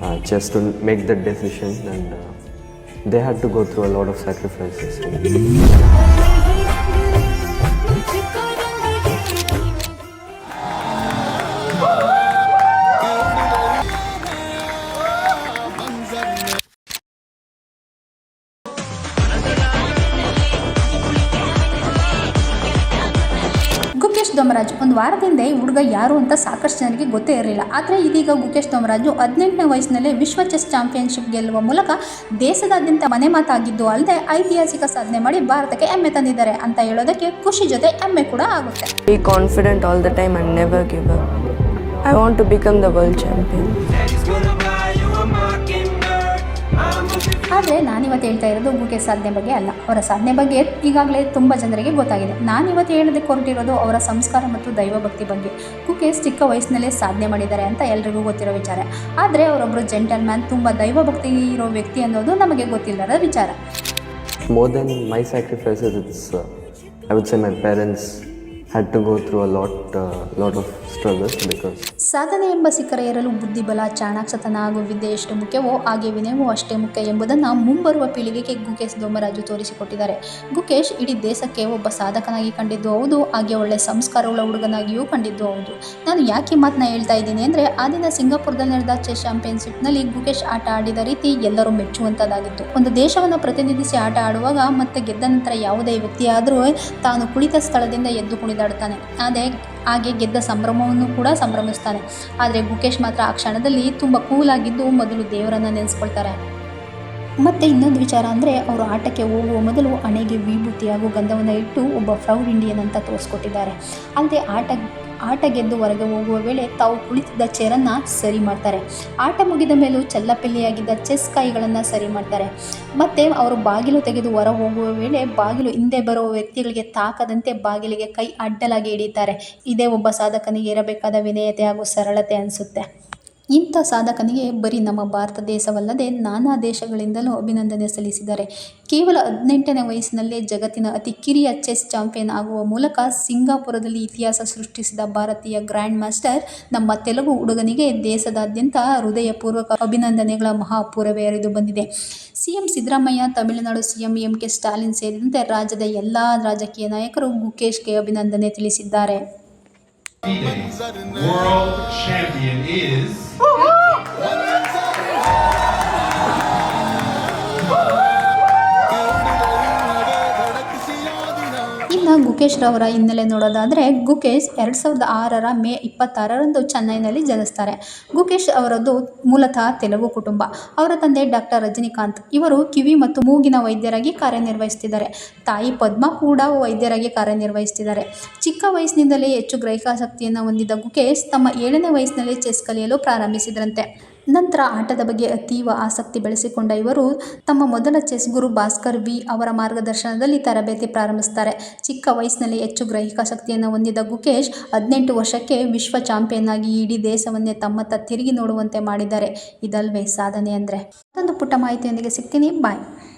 uh, just to make that decision, and uh, they had to go through a lot of sacrifices. ದೊಮರಾಜ್ ಒಂದು ವಾರದಿಂದ ಈ ಹುಡುಗ ಯಾರು ಅಂತ ಸಾಕಷ್ಟು ಜನರಿಗೆ ಗೊತ್ತೇ ಇರಲಿಲ್ಲ. ಆದರೆ ಇದೀಗ ಗುಕೇಶ್ ದೊಮರಾಜು ಹದಿನೆಂಟನೇ ವಯಸ್ಸಿನಲ್ಲೇ ವಿಶ್ವ ಚೆಸ್ ಚಾಂಪಿಯನ್ಶಿಪ್ ಗೆಲ್ಲುವ ಮೂಲಕ ದೇಶದಾದ್ಯಂತ ಮನೆ ಮಾತಾಗಿದ್ದು ಅಲ್ಲದೆ ಐತಿಹಾಸಿಕ ಸಾಧನೆ ಮಾಡಿ ಭಾರತಕ್ಕೆ ಹೆಮ್ಮೆ ತಂದಿದ್ದಾರೆ ಅಂತ ಹೇಳೋದಕ್ಕೆ ಖುಷಿ ಜೊತೆ ಹೆಮ್ಮೆ ಕೂಡ ಆಗುತ್ತೆ. Be time and never give up. I want to become the world ಆದರೆ ನಾನಿವತ್ತು ಹೇಳ್ತಾ ಇರೋದು ಗುಕೇಶ್ ಸಾಧನೆ ಬಗ್ಗೆ ಅಲ್ಲ. ಅವರ ಸಾಧನೆ ಬಗ್ಗೆ ಈಗಾಗಲೇ ತುಂಬ ಜನರಿಗೆ ಗೊತ್ತಾಗಿದೆ. ನಾನಿವತ್ತು ಹೇಳೋದಕ್ಕೆ ಹೊರಟಿರೋದು ಅವರ ಸಂಸ್ಕಾರ ಮತ್ತು ದೈವಭಕ್ತಿ ಬಗ್ಗೆ. ಗುಕೇಶ್ ಚಿಕ್ಕ ವಯಸ್ಸಿನಲ್ಲೇ ಸಾಧನೆ ಮಾಡಿದ್ದಾರೆ ಅಂತ ಎಲ್ರಿಗೂ ಗೊತ್ತಿರೋ ವಿಚಾರ. ಆದರೆ ಅವರೊಬ್ಬರು ಜೆಂಟಲ್ ಮ್ಯಾನ್ ತುಂಬ ದೈವಭಕ್ತಿ ಇರೋ ವ್ಯಕ್ತಿ ಅನ್ನೋದು ನಮಗೆ ಗೊತ್ತಿಲ್ಲದ ವಿಚಾರ. More than my sacrifices it's I would say my parents had to go through a lot lot of struggles because ಸಾಧನೆ ಎಂಬ ಶಿಖರ ಏರಲು ಬುದ್ಧಿಬಲ ಚಾಣಾಕ್ಷತನ ಹಾಗೂ ವಿದ್ಯೆ ಎಷ್ಟು ಮುಖ್ಯವೋ, ಹಾಗೆ ವಿನಯವೂ ಅಷ್ಟೇ ಮುಖ್ಯ ಎಂಬುದನ್ನು ಮುಂಬರುವ ಪೀಳಿಗೆಗೆ ಗುಕೇಶ್ ದೊಮ್ಮರಾಜು ತೋರಿಸಿಕೊಟ್ಟಿದ್ದಾರೆ. ಗುಕೇಶ್ ಇಡೀ ದೇಶಕ್ಕೆ ಒಬ್ಬ ಸಾಧಕನಾಗಿ ಕಂಡಿದ್ದು ಹೌದು, ಹಾಗೆ ಒಳ್ಳೆ ಸಂಸ್ಕಾರವುಳ್ಳ ಹುಡುಗನಾಗಿಯೂ ಕಂಡಿದ್ದು ಹೌದು. ನಾನು ಯಾಕೆ ಮಾತನ್ನ ಹೇಳ್ತಾ ಇದ್ದೀನಿ ಅಂದರೆ, ಆ ದಿನ ಸಿಂಗಾಪುರದಲ್ಲಿ ನಡೆದ ಚೆಸ್ ಚಾಂಪಿಯನ್ಶಿಪ್ನಲ್ಲಿ ಗುಕೇಶ್ ಆಟ ಆಡಿದ ರೀತಿ ಎಲ್ಲರೂ ಮೆಚ್ಚುವಂಥದ್ದಾಗಿತ್ತು ಒಂದು ದೇಶವನ್ನು ಪ್ರತಿನಿಧಿಸಿ ಆಟ ಆಡುವಾಗ ಮತ್ತೆ ಗೆದ್ದ ನಂತರ ಯಾವುದೇ ವ್ಯಕ್ತಿಯಾದರೂ ತಾನು ಕುಳಿತ ಸ್ಥಳದಿಂದ ಎದ್ದು ಕುಣಿದಾಡ್ತಾನೆ ಅದೇ ಹಾಗೆ ಗೆದ್ದ ಸಂಭ್ರಮವನ್ನು ಕೂಡ ಸಂಭ್ರಮಿಸ್ತಾನೆ ಆದರೆ ಗುಕೇಶ್ ಮಾತ್ರ ಆ ಕ್ಷಣದಲ್ಲಿ ತುಂಬ ಕೂಲಾಗಿದ್ದು ಮೊದಲು ದೇವರನ್ನು ನೆನೆಸ್ಕೊಳ್ತಾರೆ. ಮತ್ತು ಇನ್ನೊಂದು ವಿಚಾರ ಅಂದರೆ ಅವರು ಆಟಕ್ಕೆ ಹೋಗುವ ಮೊದಲು ಹಣೆಗೆ ವಿಭೂತಿ ಹಾಗೂ ಗಂಧವನ್ನು ಇಟ್ಟು ಒಬ್ಬ ಪ್ರೌಡ್ ಇಂಡಿಯನ್ ಅಂತ ತೋರಿಸ್ಕೊಟ್ಟಿದ್ದಾರೆ. ಅಲ್ಲದೆ ಆಟ ಆಟ ಗೆದ್ದು ಹೊರಗೆ ಹೋಗುವ ವೇಳೆ ತಾವು ಕುಳಿತಿದ್ದ ಚೇರನ್ನು ಸರಿ ಮಾಡ್ತಾರೆ. ಆಟ ಮುಗಿದ ಮೇಲೂ ಚಲ್ಲಪಿಲ್ಲಿಯಾಗಿದ್ದ ಚೆಸ್ ಕಾಯಿಗಳನ್ನು ಸರಿ ಮಾಡ್ತಾರೆ. ಮತ್ತು ಅವರು ಬಾಗಿಲು ತೆಗೆದು ಹೊರ ಹೋಗುವ ವೇಳೆ ಬಾಗಿಲು ಹಿಂದೆ ಬರುವ ವ್ಯಕ್ತಿಗಳಿಗೆ ತಾಕದಂತೆ ಬಾಗಿಲಿಗೆ ಕೈ ಅಡ್ಡಲಾಗಿ ಹಿಡಿತಾರೆ ಇದೇ ಒಬ್ಬ ಸಾಧಕನಿಗೆ ಇರಬೇಕಾದ ವಿನಯತೆ ಹಾಗೂ ಸರಳತೆ ಅನಿಸುತ್ತೆ. ಇಂಥ ಸಾಧಕನಿಗೆ ಬರೀ ನಮ್ಮ ಭಾರತ ದೇಶವಲ್ಲದೆ ನಾನಾ ದೇಶಗಳಿಂದಲೂ ಅಭಿನಂದನೆ ಸಲ್ಲಿಸಿದ್ದಾರೆ. ಕೇವಲ ಹದಿನೆಂಟನೇ ವಯಸ್ಸಿನಲ್ಲೇ ಜಗತ್ತಿನ ಅತಿ ಕಿರಿಯ ಚೆಸ್ ಚಾಂಪಿಯನ್ ಆಗುವ ಮೂಲಕ ಸಿಂಗಾಪುರದಲ್ಲಿ ಇತಿಹಾಸ ಸೃಷ್ಟಿಸಿದ ಭಾರತೀಯ ಗ್ರ್ಯಾಂಡ್ ಮಾಸ್ಟರ್, ನಮ್ಮ ತೆಲುಗು ಹುಡುಗನಿಗೆ ದೇಶದಾದ್ಯಂತ ಹೃದಯಪೂರ್ವಕ ಅಭಿನಂದನೆಗಳ ಮಹಾಪೂರವೇ ಹರಿದು ಬಂದಿದೆ. CM Siddaramaiah, Tamil Nadu CM M K Stalin ಸೇರಿದಂತೆ ರಾಜ್ಯದ ಎಲ್ಲ ರಾಜಕೀಯ ನಾಯಕರು ಗುಕೇಶ್ಗೆ ಅಭಿನಂದನೆ ತಿಳಿಸಿದ್ದಾರೆ. World champion is ಗುಕೇಶ್ ರವರ ಹಿನ್ನೆಲೆ ನೋಡೋದಾದರೆ ಗುಕೇಶ್ ಎರಡು ಸಾವಿರದ ಆರರ ಮೇ ಇಪ್ಪತ್ತಾರರಂದು ಚೆನ್ನೈನಲ್ಲಿ ಜನಿಸ್ತಾರೆ. ಗುಕೇಶ್ ಅವರದ್ದು ಮೂಲತಃ ತೆಲುಗು ಕುಟುಂಬ. ಅವರ ತಂದೆ ಡಾಕ್ಟರ್ ರಜನಿಕಾಂತ್ ಇವರು ಕಿವಿ ಮತ್ತು ಮೂಗಿನ ವೈದ್ಯರಾಗಿ ಕಾರ್ಯನಿರ್ವಹಿಸ್ತಿದ್ದಾರೆ ತಾಯಿ ಪದ್ಮ ಕೂಡ ವೈದ್ಯರಾಗಿ ಕಾರ್ಯನಿರ್ವಹಿಸ್ತಿದ್ದಾರೆ ಚಿಕ್ಕ ವಯಸ್ಸಿನಿಂದಲೇ ಹೆಚ್ಚು ಗ್ರಹಿಕಾಸಕ್ತಿಯನ್ನು ಹೊಂದಿದ್ದ ಗುಕೇಶ್ ತಮ್ಮ ಏಳನೇ ವಯಸ್ಸಿನಲ್ಲಿ ಚೆಸ್ ಕಲಿಯಲು ಪ್ರಾರಂಭಿಸಿದ್ರಂತೆ. ನಂತರ ಆಟದ ಬಗ್ಗೆ ಅತೀವ ಆಸಕ್ತಿ ಬೆಳೆಸಿಕೊಂಡ ಇವರು ತಮ್ಮ ಮೊದಲ ಚೆಸ್ ಗುರು ಭಾಸ್ಕರ್ ವಿ ಅವರ ಮಾರ್ಗದರ್ಶನದಲ್ಲಿ ತರಬೇತಿ ಪ್ರಾರಂಭಿಸ್ತಾರೆ ಚಿಕ್ಕ ವಯಸ್ಸಿನಲ್ಲಿ ಹೆಚ್ಚು ಗ್ರಹಿಕ ಶಕ್ತಿಯನ್ನು ಹೊಂದಿದ ಗುಕೇಶ್ ಹದಿನೆಂಟು ವರ್ಷಕ್ಕೆ ವಿಶ್ವ ಚಾಂಪಿಯನ್ ಆಗಿ ಇಡೀ ದೇಶವನ್ನೇ ತಮ್ಮತ್ತ ತಿರುಗಿ ನೋಡುವಂತೆ ಮಾಡಿದ್ದಾರೆ. ಇದಲ್ವೇ ಸಾಧನೆ ಅಂದರೆ. ಮತ್ತೊಂದು ಪುಟ್ಟ ಮಾಹಿತಿಯೊಂದಿಗೆ ಸಿಗ್ತೀನಿ. ಬಾಯ್.